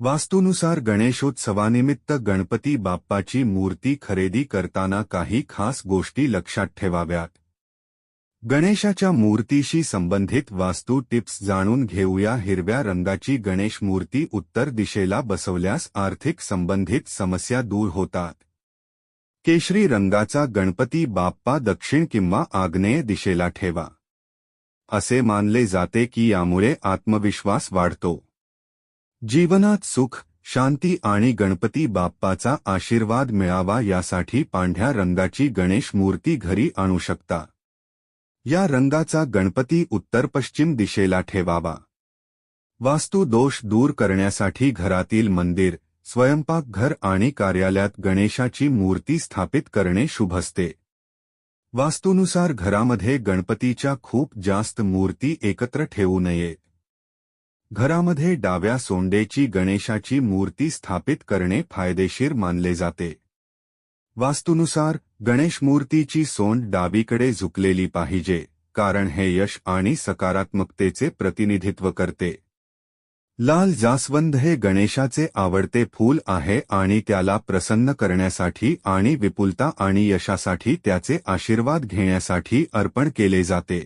वास्तूनुसार गणेशोत्सवानिमित्त गणपती बाप्पाची मूर्ती खरेदी करताना काही खास गोष्टी लक्षात ठेवाव्यात. गणेशाच्या मूर्तीशी संबंधित वास्तू टिप्स जाणून घेऊया. हिरव्या रंगाची गणेश मूर्ती उत्तर दिशेला बसवल्यास आर्थिक संबंधित समस्या दूर होतात. केशरी रंगाचा गणपती बाप्पा दक्षिण किंवा आग्नेय दिशेला ठेवा. असे मानले जाते की यामुळे आत्मविश्वास वाढतो. जीवनात सुख शांती आणि गणपती बाप्पाचा आशीर्वाद मिळावा यासाठी पांढऱ्या रंगाची गणेश मूर्ती घरी आणू शकता. या रंगाचा गणपती उत्तर पश्चिम दिशेला ठेवावा. वास्तुदोष दूर करण्यासाठी घरातील मंदिर स्वयंपाकघर आणि कार्यालयात गणेशाची मूर्ती स्थापित करणे शुभ असते वास्तूनुसार घरामध्ये गणपतीच्या खूप जास्त मूर्ती एकत्र ठेवू नये. घरामध्ये डाव्या सोंडेची गणेशाची मूर्ती स्थापित करणे फायदेशीर मानले जाते. वास्तूनुसार गणेश मूर्तीची सोंड डावीकडे झुकलेली पाहिजे कारण हे यश आणि सकारात्मकतेचे प्रतिनिधित्व करते. लाल जास्वंद हे गणेशाचे आवडते फूल आहे आणि त्याला प्रसन्न करण्यासाठी आणि विपुलता आणि यशासाठी त्याचे आशीर्वाद घेण्यासाठी अर्पण केले जाते.